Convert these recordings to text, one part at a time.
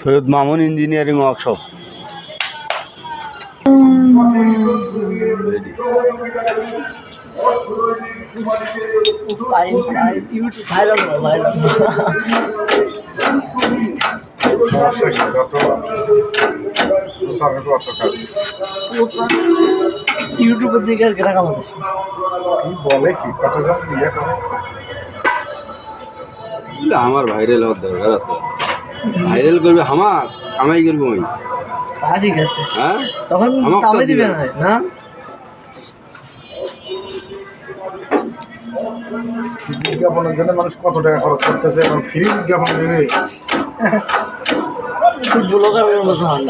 Syed Mamun engineering workshop. Fine fine ইউটিউবের দিকে আর কেনা কামাতেছে বলে কি কতজন ইয়ে করে আমার ভাইরাল হওয়ার দরকার আছে। ভাইরাল করবে আমার কামাই করব আমি। তা ঠিক আছে। হ্যাঁ? তখন আমাকে তো কামে দিবে দিবে না? বিজ্ঞাপনের জন্য মানুষ কত টাকা খরচ করতেছে এবং ফ্রি বিজ্ঞাপন দেবে ফুড ব্লগারের মতো হয়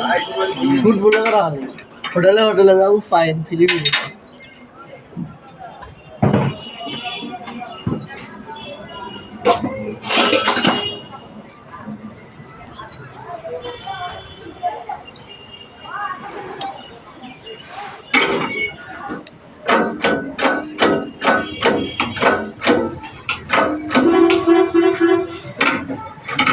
হোটেলে হোটেলে যাব ফাইন ফ্রি